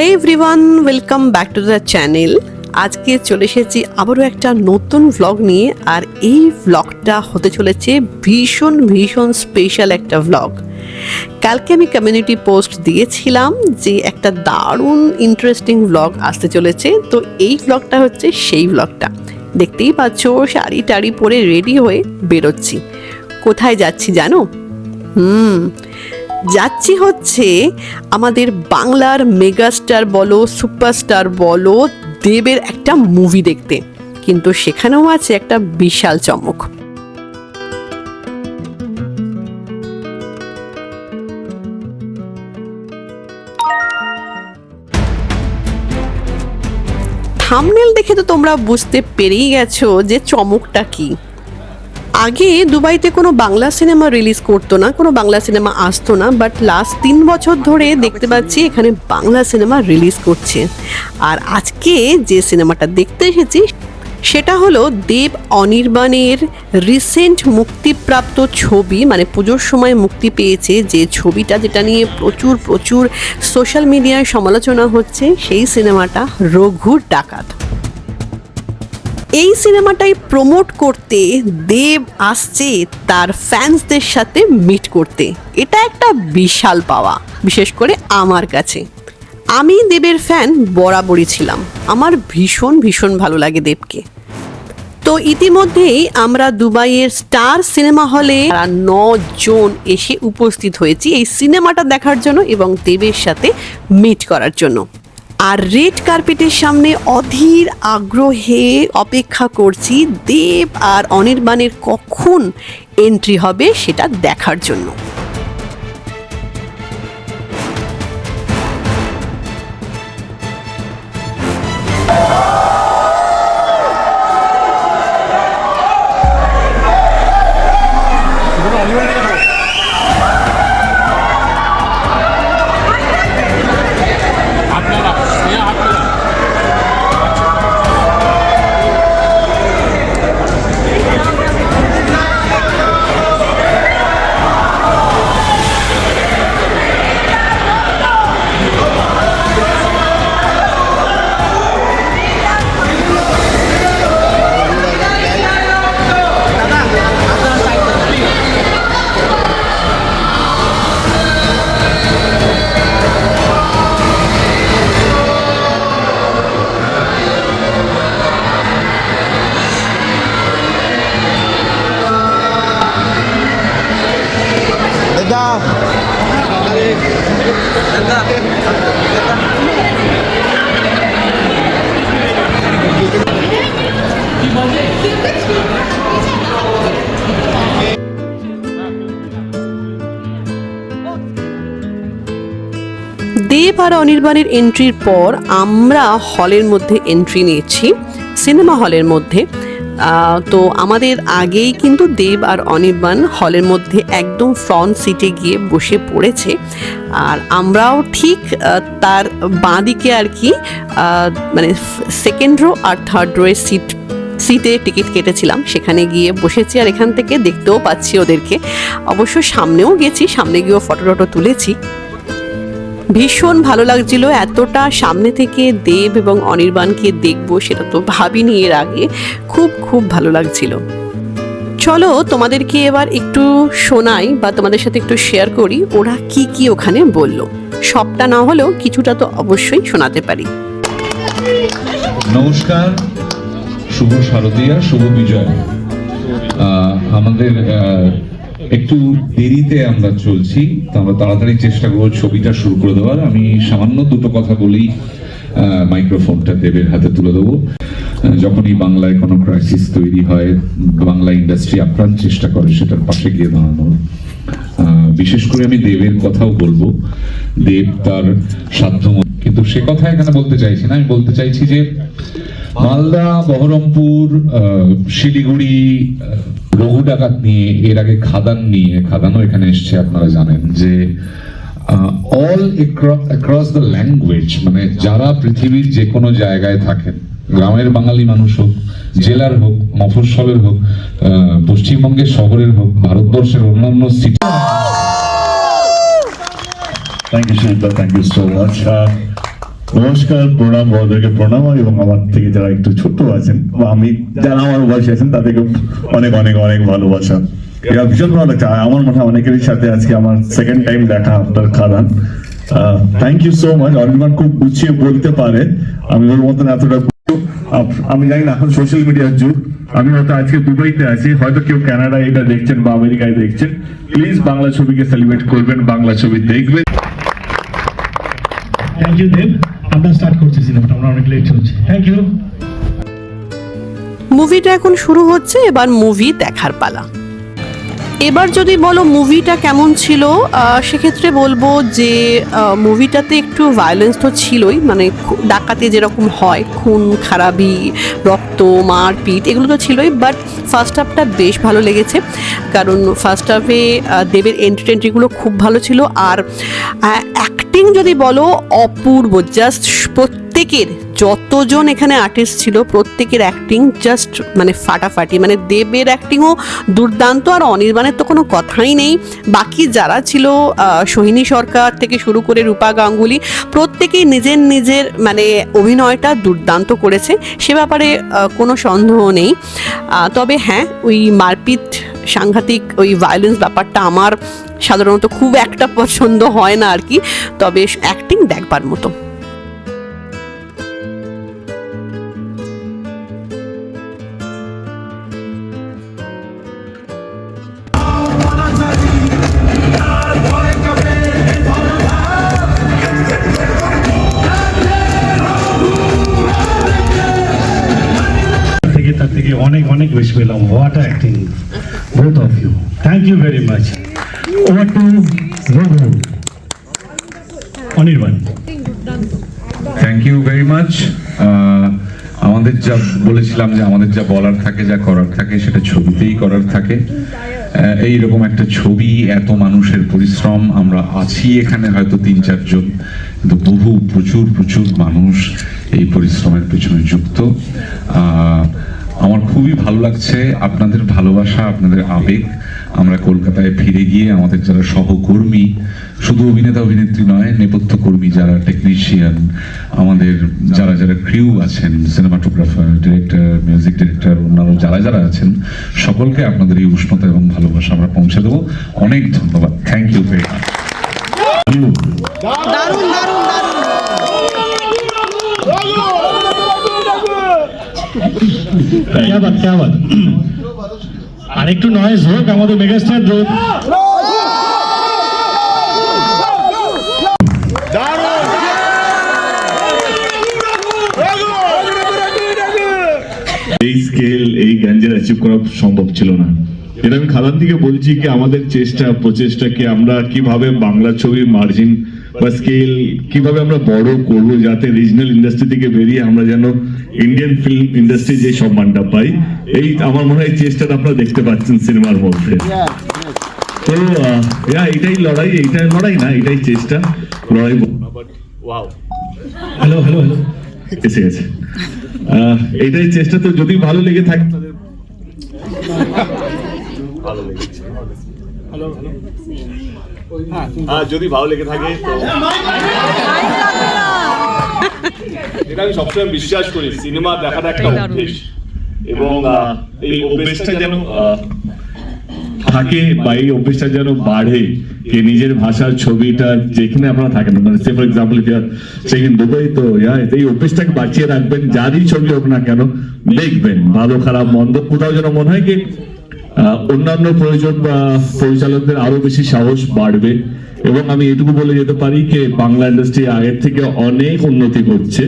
Hey everyone welcome back to the channel আজকে চলে এসেছি আবারও একটা নতুন ভ্লগ নিয়ে, আর এই ভ্লগটা হতে চলেছে ভীষণ ভীষণ স্পেশাল একটা ভ্লগ কালকে আমি কমিউনিটি পোস্ট দিয়েছিলাম যে একটা দারুণ ইন্টারেস্টিং ভ্লগ আসতে চলেছে, তো এই ভ্লগটা হচ্ছে সেই ভ্লগটা দেখতেই পাচ্ছ, শাড়ি টাড়ি পরে রেডি হয়ে বেরোচ্ছি। কোথায় যাচ্ছি জানো? হুম যাচ্ছি হচ্ছে আমাদের বাংলার মেগাস্টার বলো, সুপারস্টার বলো, দেবের একটা মুভি দেখতে। কিন্তু সেখানেও আছে একটা বিশাল চমক। থামনেল দেখে তো তোমরা বুঝতে পেরেই গেছো যে চমকটা কি। আগে দুবাইতে কোনো বাংলা সিনেমা রিলিজ করতো না, কোনো বাংলা সিনেমা আসতো না বাট লাস্ট তিন বছর ধরে দেখতে পাচ্ছি এখানে বাংলা সিনেমা রিলিজ করছে। আর আজকে যে সিনেমাটা দেখতে এসেছি, সেটা হলো দেব অনির্বাণের রিসেন্ট মুক্তিপ্রাপ্ত ছবি মানে পুজোর সময় মুক্তি পেয়েছে যে ছবিটা, যেটা নিয়ে প্রচুর প্রচুর সোশ্যাল মিডিয়ায় সমালোচনা হচ্ছে, সেই সিনেমাটা রঘুর ডাকাত। এই সিনেমাটাই প্রমোট করতে দেব আসছে তার ফ্যান্সদের সাথে মিট করতে। এটা একটা বিশাল পাওয়া, বিশেষ করে আমার কাছে। আমি দেবের ফ্যান বরাবরই ছিলাম। আমার ভীষণ ভীষণ ভালো লাগে দেবকে। তো ইতিমধ্যেই আমরা দুবাইয়ের স্টার সিনেমা হলে জন এসে উপস্থিত হয়েছি এই সিনেমাটা দেখার জন্য এবং দেবের সাথে মিট করার জন্য। আর রেড কার্পেটের সামনে অধীর আগ্রহে অপেক্ষা করছি দেব আর অনির্বাণের কখন এন্ট্রি হবে সেটা দেখার জন্য। আর অনির্বাণের এন্ট্রির পর আমরা হলের মধ্যে এন্ট্রি নিয়েছি সিনেমা হলের মধ্যে। তো আমাদের আগেই কিন্তু দেব আর অনির্বাণ হলের মধ্যে একদম ফ্রন্ট সিটে গিয়ে বসে পড়েছে। আর আমরাও ঠিক তার বাঁদিকে আর কি মানে সেকেন্ড রো আর থার্ড রোয়ের সিট সিটে টিকিট কেটেছিলাম। সেখানে গিয়ে বসেছি আর এখান থেকে দেখতেও পাচ্ছি ওদেরকে। অবশ্য সামনেও গেছি, সামনে গিয়েও ফটো টটো তুলেছি। ভীষণ ভালো লাগছিল। এতটা সামনে থেকে দেব এবং অনির্বাণকে দেখব সেটা তো ভাবিনি এর আগে। খুব খুব ভালো লাগছিল। চলো তোমাদেরকে এবার একটু শোনাই বা তোমাদের সাথে একটু শেয়ার করি ওরা কি কি ওখানে বলল। সবটা না হলেও কিছুটা তো অবশ্যই শোনাতে পারি। নমস্কার, শুভ শারদীয়া, শুভ বিজয়। আমাদের একটু দেরিতে আমরা চলছি আমরা তাড়াতাড়ি চেষ্টা করব, ছবিটা শুরু করে দেওয়ার। আমি সামান্য দুটো কথা বলেই মাইক্রোফোনটা দেবের হাতে তুলে দেবো। যখনই বাংলায় কোনো ক্রাইসিস তৈরি হয়, বাংলা ইন্ডাস্ট্রি আপ্রাণ চেষ্টা করে সেটার পাশে গিয়ে দাঁড়ানোর। বিশেষ করে আমি দেবের কথাও বলব। দেব তার সাধ্য কিন্তু সে কথা এখানে বলতে চাইছি না। আমি বলতে চাইছি যে মালদা বহরমপুর শিলিগুড়ি রঘু ডাকাত নিয়ে এর আগে খাদান নিয়ে খাদানও এখানে এসছে আপনারা জানেন যে অল অ্যাক্রস দ্য ল্যাঙ্গুয়েজ মানে যারা পৃথিবীর যে কোনো জায়গায় থাকেন গ্রামের বাঙালি মানুষ হোক জেলার হোক মফস্বলের হোক পশ্চিমবঙ্গের শহরের হোক ভারতবর্ষের অন্যান্য city Thank you, Shilpa. Thank you so much. Uh, নমস্কার, প্রণাম, বড়দেরকে প্রণাম এবং আমার থেকে যারা একটু ছোট আছেন, বা আমি যারা আমার বয়সে আছেন তাদেরকে অনেক অনেক অনেক ভালোবাসা। এটা ভীষণ ভালো লাগছে। আমার মনে হয় অনেকেরই সাথে আজকে আমার সেকেন্ড টাইম দেখা আপনার খাদান thank you so much Anirban খুব গুছিয়ে বলতে পারে, আমি ওর মতন এতটা আমি জানি না, এখন সোশ্যাল মিডিয়ার যুগ। আমি হয়তো আজকে দুবাইতে আছি, হয়তো কেউ কানাডায় এটা দেখছেন বা আমেরিকায় দেখছেন। প্লিজ বাংলা ছবিকে সেলিব্রেট করবেন, বাংলা ছবি দেখবেন। থ্যাংক ইউ দেব আমরা স্টার্ট করছি সিনেমাটা আমরা অনেক লেট হচ্ছে। থ্যাংক ইউ মুভিটা এখন শুরু হচ্ছে, এবার মুভি দেখার পালা। এবার যদি বলো মুভিটা কেমন ছিল সেক্ষেত্রে বলব যে মুভিটাতে একটু ভায়োলেন্স তো ছিলই মানে ডাকাতি যেরকম হয়, খুন, খারাপি, রক্ত, মারপিট, এগুলো তো ছিলই বাট ফার্স্ট হাফটা বেশ ভালো লেগেছে। কারণ ফার্স্ট হাফে দেবের এন্ট্রি টেন্ট্রিগুলো খুব ভালো ছিল, আর অ্যাক্টিং যদি বলো, অপূর্ব। জাস্ট প্রত্যেকের, যতজন এখানে আর্টিস্ট ছিল, প্রত্যেকের অ্যাক্টিং জাস্ট মানে ফাটাফাটি। মানে দেবের অ্যাক্টিংও দুর্দান্ত আর অনির্বাণের তো কোনো কথাই নেই। বাকি যারা ছিল সোহিনী সরকার থেকে শুরু করে রূপা গাঙ্গুলি, প্রত্যেকেই নিজের নিজের মানে অভিনয়টা দুর্দান্ত করেছে। সে ব্যাপারে কোনো সন্দেহ নেই। তবে হ্যাঁ ওই মারপিট সাংঘাতিক ওই ভায়োলেন্স ব্যাপারটা আমার সাধারণত খুব একটা পছন্দ হয় না আর কি, তবে অ্যাক্টিং দেখবার মতো। থেকে অনেক অনেক বেশি পেলাম। What acting both of you thank you very much over to Raghu Anirban thank you very much আমাদের যা বলেছিলাম যে আমাদের যা বলার থাকে যা করার থাকে সেটা ছবিতেই করার থাকে। আহ, এইরকম একটা ছবি এত মানুষের পরিশ্রম আমরা আছি এখানে হয়তো তিন চারজন। কিন্তু বহু প্রচুর প্রচুর মানুষ এই পরিশ্রমের পেছনে যুক্ত। আমার খুবই ভালো লাগছে আপনাদের ভালোবাসা, আপনাদের আবেগ। আমরা কলকাতায় ফিরে গিয়ে আমাদের যারা সহকর্মী, শুধু অভিনেতা, অভিনেত্রী নয়, নেপথ্য কর্মী যারা টেকনিশিয়ান আমাদের যারা যারা ক্রিউ আছেন সিনেমাটোগ্রাফার ডিরেক্টর মিউজিক ডিরেক্টর অন্যান্য যারা যারা আছেন, সকলকে আপনাদের এই উষ্ণতা এবং ভালোবাসা আমরা পৌঁছে দেবো। অনেক ধন্যবাদ। থ্যাংক ইউ ভেরি মাচ क्या আর একটু নয়েজ হোক, আমাদের মেগাস্টার হোক এই স্কেল এই গ্যাঞ্জের অ্যাচিভ করা সম্ভব ছিল না। এটা আমি খাদান থেকে বলছি কি, আমাদের চেষ্টা প্রচেষ্টাকে আমরা কীভাবে বাংলা ছবি মার্জিন বা স্কেল কীভাবে আমরা বড় করব যাতে রিজনাল ইন্ডাস্ট্রি থেকে বেরিয়ে আমরা যেন ইন্ডিয়ান ফিল্ম ইন্ডাস্ট্রি যে সম্মানটা পাই এই আমার মনে হয় চেষ্টাটা আপনারা দেখতে পাচ্ছেন সিনেমার মধ্যে। তো yeah, এটাই লড়াই এইটাই লড়াই না এটাই চেষ্টা লড়াই হ্যালো হ্যালো হ্যালো এসে গেছে। আহ, এটাই চেষ্টা তো যদি ভালো লেগে থাকে তাদের হ্যাঁ যদি ভালো লেগে থাকে তো এটা আমি সবসময় বিশ্বাস করি সিনেমা দেখাটা একটা অভ্যেস। এবং এই অভ্যেসটা যেন থাকে বা এই অভ্যেসটা যেন বাড়ে যে নিজের ভাষার ছবিটা যেখানে আপনারা থাকেন মানে সে ফর এক্সাম্পল সেখানে দুবাই তো এই অভ্যেসটাকে বাঁচিয়ে রাখবেন যারই ছবি হোক না কেন দেখবেন ভালো খারাপ মন্দ কোথাও যেন মনে হয় কি অন্যান্য প্রয়োজন বা পরিচালকদের আরও বেশি সাহস বাড়বে। এবং আমি এটুকু বলে যেতে পারি যে বাংলা ইন্ডাস্ট্রি আগের থেকে অনেক উন্নতি করছে।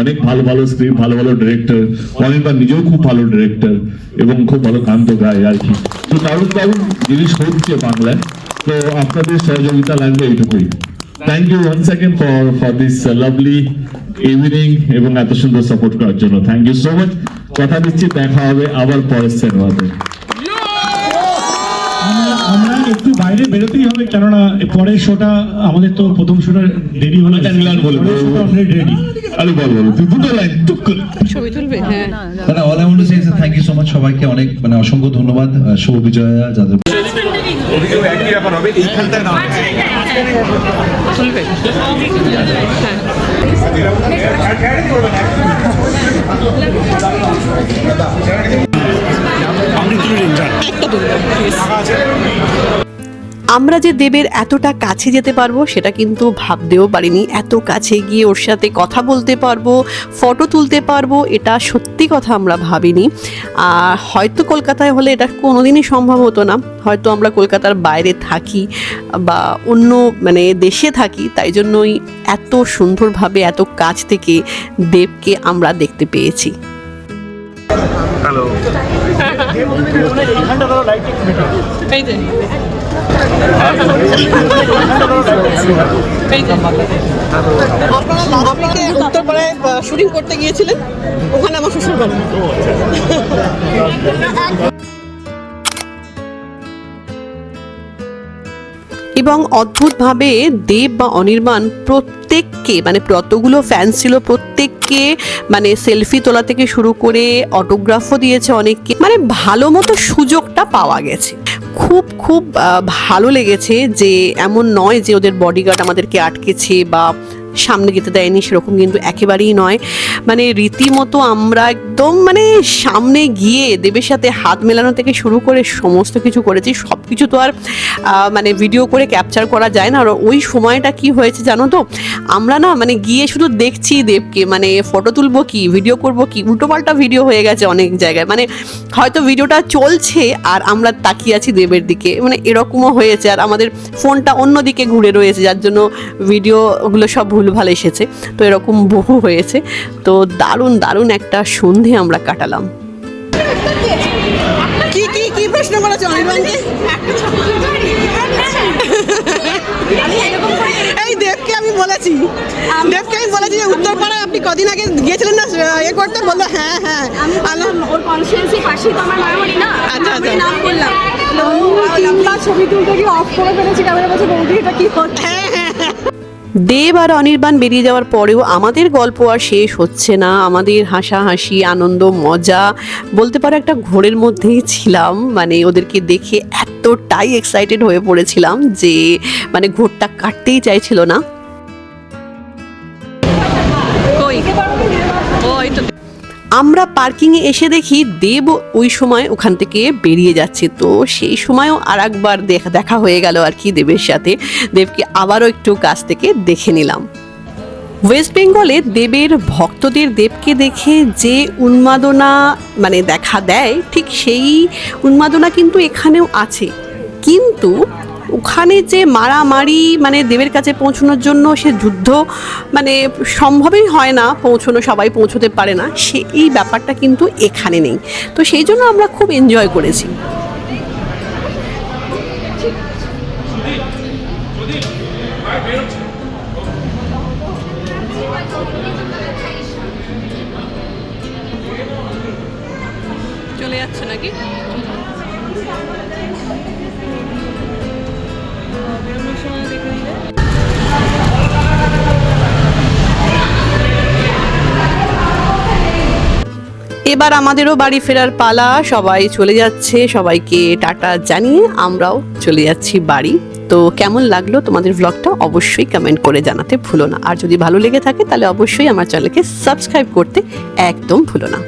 অনেক ভালো ভালো স্ক্রিপ্ট ভালো ভালো ডিরেক্টর অনির্বাণ নিজেও খুব ভালো ডিরেক্টর এবং খুব ভালো গান তো গায় আর কি। তো দারুণ দারুণ জিনিস হচ্ছে বাংলায়। তো আপনাদের সহযোগিতা লাগবে এইটুকুই। Thank you one second for for this lovely evening এবং এত সুন্দর সাপোর্ট করার জন্য। থ্যাংক ইউ সো মাচ কথা দিচ্ছি, দেখা হবে আবার পরের সিনেমাতে বাইরে বেরোতেই হবে কেননা পরের শোটা আমাদের তো প্রথম শোটা দেরি হলো। রেডি আলু সবাইকে অনেক মানে অসংখ্য ধন্যবাদ শুভ বিজয়া যাদের আমরা যে দেবের এতটা কাছে যেতে পারব সেটা কিন্তু ভাবতেও পারিনি। এত কাছে গিয়ে ওর সাথে কথা বলতে পারব ফটো তুলতে পারব এটা সত্যি কথা আমরা ভাবিনি। আর হয়তো কলকাতায় হলে এটা কোনোদিনই সম্ভব হতো না। হয়তো আমরা কলকাতার বাইরে থাকি বা অন্য মানে দেশে থাকি তাই জন্যই এত সুন্দরভাবে এত কাছ থেকে দেবকে আমরা দেখতে পেয়েছি। শুটিং করতে গিয়েছিলেন ওখানে আমার শ্বশুর বাড়ি এবং অদ্ভুতভাবে দেব বা অনির্বাণ প্রত্যেককে মানে যতগুলো ফ্যান ছিল, প্রত্যেককে মানে সেলফি তোলা থেকে শুরু করে অটোগ্রাফও দিয়েছে অনেককে। মানে ভালো মতো সুযোগটা পাওয়া গেছে। খুব খুব ভালো লেগেছে যে এমন নয় যে ওদের বডিগার্ড আমাদেরকে আটকেছে বা সামনে যেতে দেয়নি, সেরকম কিন্তু একেবারেই নয়। মানে রীতিমতো আমরা একদম মানে সামনে গিয়ে দেবের সাথে হাত মেলানো থেকে শুরু করে সমস্ত কিছু করেছি। সব কিছু তো আর মানে ভিডিও করে ক্যাপচার করা যায় না। আর ওই সময়টা কি হয়েছে জানো তো? আমরা না মানে গিয়ে শুধু দেখছি দেবকে মানে ফটো তুলবো কি ভিডিও করব কি, উল্টোপাল্টা ভিডিও হয়ে গেছে অনেক জায়গায়। মানে হয়তো ভিডিওটা চলছে আর আমরা তাকিয়ে আছি দেবের দিকে। মানে এরকমও হয়েছে। আর আমাদের ফোনটা অন্য দিকে ঘুরে রয়েছে, যার জন্য ভিডিওগুলো সব ভুলভাল এসেছে। তো এরকম বহু হয়েছে। তো দারুণ দারুণ একটা সন্ধে আমরা কাটালাম। কি কি কি প্রশ্ন করেছে অনির্বাণকে? এই দেবকে আমি বলেছি। দেবকে আমি বলেছি যে উত্তরপাড়ায় আপনি কদিন আগে গিয়েছিলেন না এ করতে? বলল হ্যাঁ হ্যাঁ। আমি ওর কনস্টিটুয়েন্সি পাশেই তো আমার মারামারি না। আচ্ছা, আচ্ছা। আমি নাম বললাম। তিনবার ছবি তুলতে গিয়ে অফ করে ফেলেছি ক্যামেরা বলছে বৌদি এটা কি হচ্ছে? দেব আর অনির্বাণ বেরিয়ে যাওয়ার পরেও আমাদের গল্প আর শেষ হচ্ছে না। আমাদের হাসাহাসি, আনন্দ, মজা, বলতে পারো একটা ঘোরের মধ্যেই ছিলাম। মানে ওদেরকে দেখে এতটাই এক্সাইটেড হয়ে পড়েছিলাম যে মানে ঘোরটা কাটতেই চাইছিল না। আমরা পার্কিংয়ে এসে দেখি দেব ওই সময় ওখান থেকে বেরিয়ে যাচ্ছে। তো সেই সময়ও আর একবার দেখা দেখা হয়ে গেল আর কি দেবের সাথে। দেবকে আবারও একটু কাছ থেকে দেখে নিলাম। ওয়েস্ট বেঙ্গলে দেবের ভক্তদের দেবকে দেখে যে উন্মাদনা মানে দেখা দেয়, ঠিক সেই উন্মাদনা কিন্তু এখানেও আছে। কিন্তু ওখানে যে মারামারি মানে দেবের কাছে পৌঁছানোর জন্য সে যুদ্ধ মানে সম্ভবই হয় না পৌঁছানো, সবাই পৌঁছতে পারে না, সে এই ব্যাপারটা কিন্তু এখানে নেই। তো সেই জন্য আমরা খুব এনজয় করেছি। চলে যাচ্ছে নাকি? এবার আমাদেরও বাড়ি ফেরার পালা। সবাই চলে যাচ্ছে। সবাইকে টাটা জানিয়ে আমরাও চলে যাচ্ছি বাড়ি। তো কেমন লাগল তোমাদের ভ্লগটা অবশ্যই কমেন্ট করে জানাতে ভুলো না। আর যদি ভালো লেগে থাকে, তাহলে অবশ্যই আমার চ্যানেলকে সাবস্ক্রাইব করতে একদম ভুলো না।